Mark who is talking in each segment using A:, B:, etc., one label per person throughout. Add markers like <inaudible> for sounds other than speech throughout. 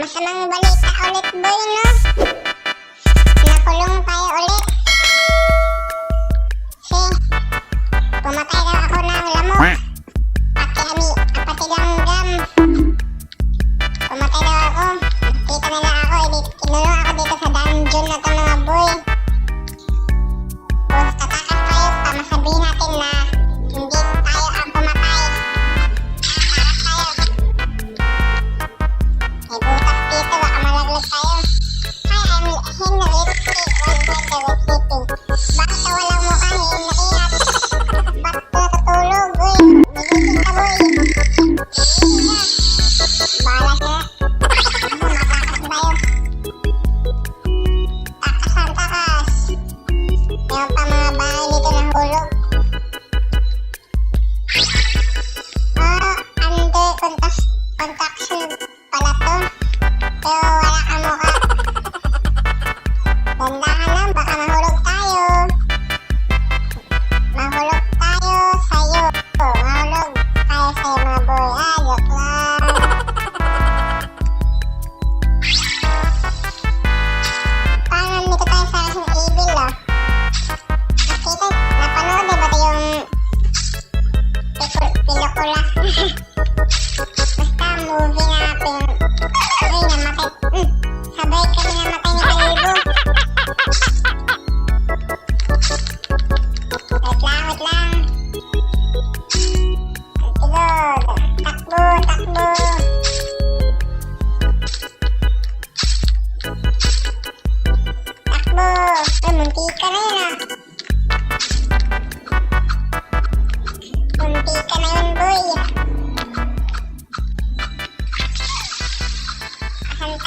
A: Masamang balita ulit, boy, no?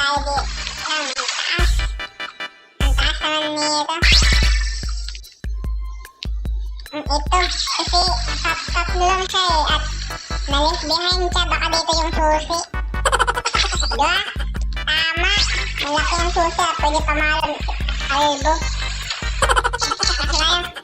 A: Di? Lang, ang taas. Naman nito. Mm, Ito, kasi tap-tap lang siya eh. At na-left behind siya. Baka dito yung susi. Diba? Tama. Malaki ang susi at pwede pamalan. Kalbo. Kasi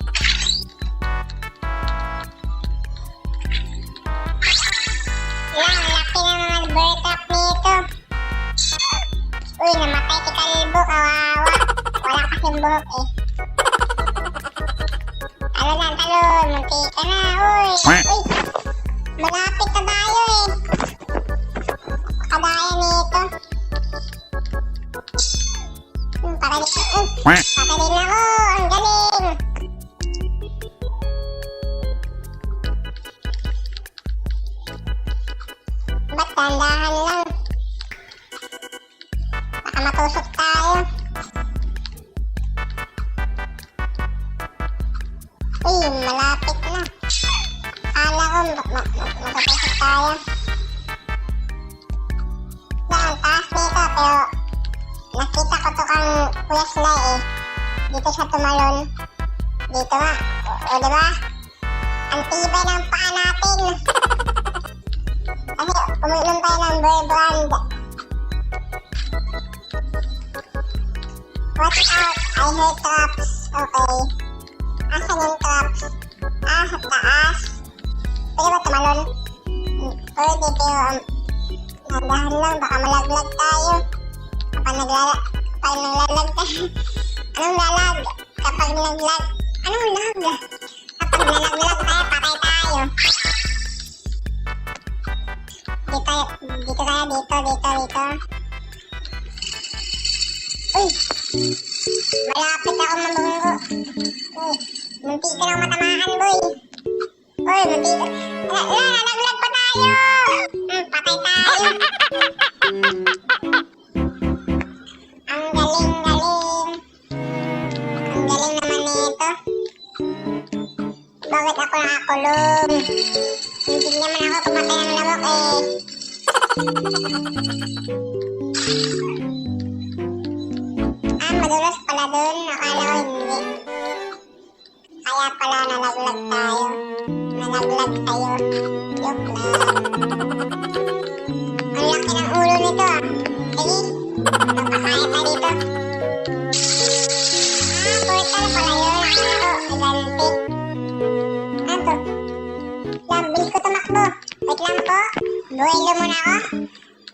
A: Uy, namatay si Kalbo, kawawa. Wala kasing buhok eh. Talo lang, talon. Munti ka na, uy. Uy, malapit na tayo eh. Kadaya nito. Hmm, patay din. Hmm, patay din ako. Ang galing. Ba't dahan-dahan to kang Kuya Sly eh. Dito siya tumalon. Dito nga. O, o diba? Ang tibay ng paa natin. <laughs> Kasi uminom tayo ng boy brand. Watch out! I hear traps. Okay. Asan yung traps? Ah, sa taas. Pwede ba tumalon? Hmm, Pwede, pero um, nadahan lang. Baka malaglag tayo. Kapag naglala... Kapag naglalag tayo. Anong lalag? Kapag naglag... Anong lag? Kapag nalaglag tayo, patay tayo. Dito, dito tayo, dito, dito, dito. Uy! Malapit ako mabunggo. Uy, munti ka lang matamaan, boy. Uy, munti ka. Ala, ala, nalaglag pa tayo! Hmm, patay tayo. Hindi naman ako pumatay ng lamok eh. <laughs> Ah, madulas pala dun. Akala ko hindi. Kaya pala nalaglag tayo. Nalaglag tayo. Joke lang. Ang laki ng ulo nito ah. Sige, magpakaya tayo dito. Lang, bilis ko tumakbo. Wait lang po. Buwelo muna ako.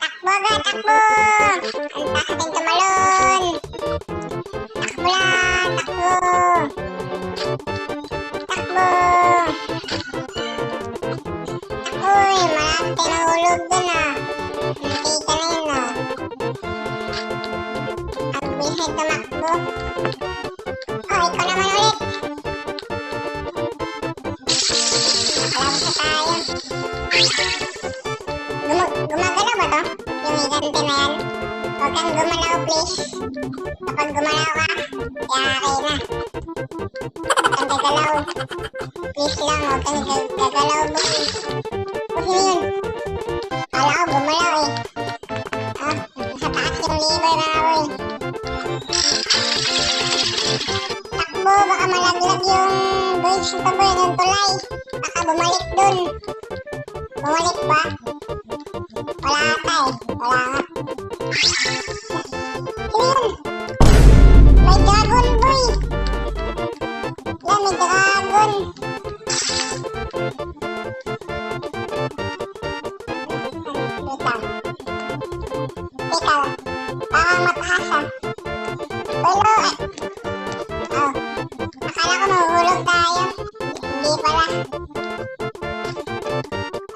A: Takbo. Agad, takbo! Ang takas natin tumalon! Takbo lang, takbo! Takbo! Uy, marami tayo nahulog ah. Higante na yan? Huwag kang gumalaw, please. Kapag gumalaw ka, yari na. Huwag kang gagalaw. Please lang, huwag kang gag- gagalaw, boy. Huwag na yun. Kala ko gumalaw eh. Ah, nasa taas yung liver na boy. Takbo, baka yung bridge nito boy, yung tulay. Baka bumalik dun. Bumalik ba? Wala ata eh. Wala nga. Sino yun? May dragon boy! Yan, may dragon! Lang. Teka, parang mataas ah. Wala eh. Mahuhulog tayo. Hindi pala.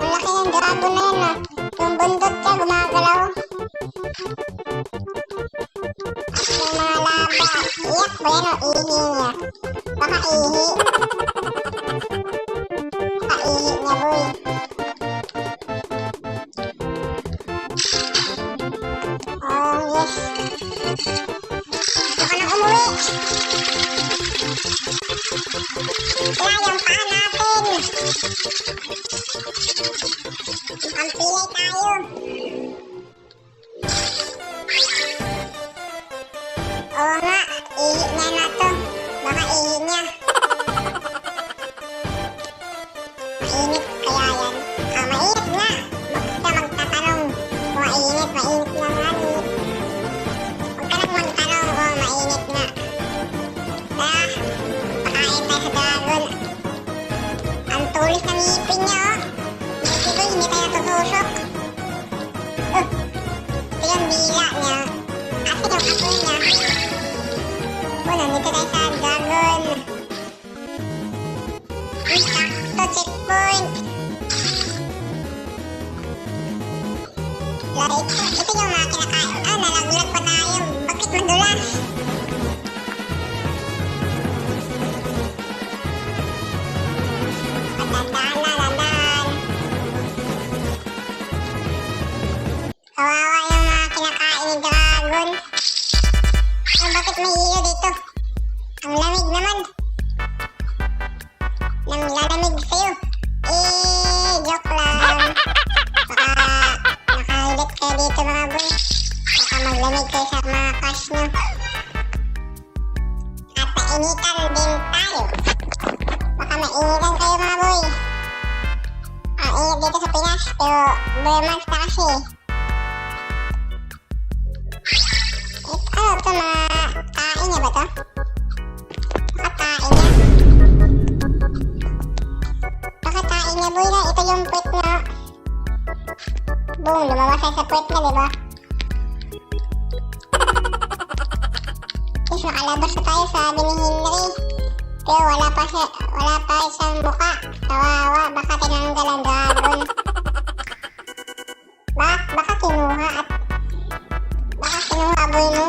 A: Ang laki ng dragon na yun ah. Bundot niya gumagalaw. Yung mga laba. Iyak ba yan o ihi niya? Baka ihi. Baka ihi niya boy. Oh yes. Gusto ko na umuwi. Wala yung paa natin. Ang pilay tayo. Oh, nandito tayo sa dragon. Sakto, checkpoint. Lari, ito, ito yung mga kinakain. Ah, nalaglag pa tayo. Bakit sa puwet na, di ba? <laughs> Yes, nakalabas na tayo sabi ni Henry. Pero wala pa siya, wala pa siyang muka. Kawawa, baka tinanggal ang dragon. Bak, baka kinuha at baka kinuha boy no.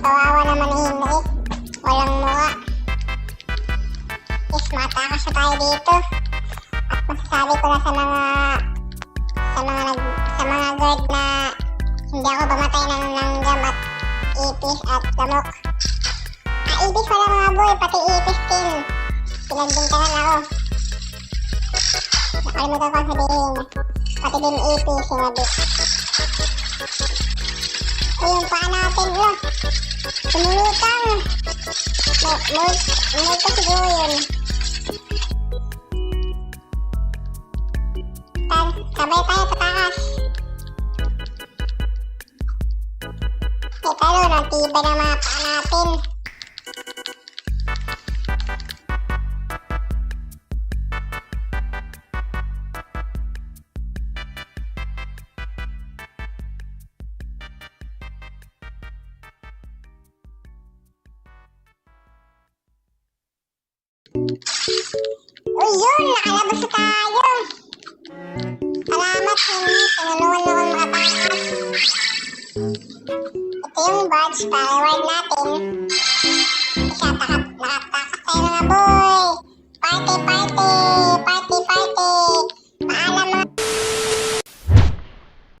A: Kawawa naman ni Henry. Walang muka. Yes, matakas na tayo dito. At masasabi ko na sa mga guard na hindi ako bamatay ng langgam at ipis at gamok. Ah, ipis pala mga boy, pati ipis din. Pinagdintanan ako. Nakalimutan ko ang sabihin. Pati din ipis, sinabi. Ay, yung paa natin, lo. Mo- Multo siguro yun. Sabay tayo yun! Nakalabas na tayo! Salamat, Henry. Tinulungan mo akong makatakas. Ito yung badge para reward natin.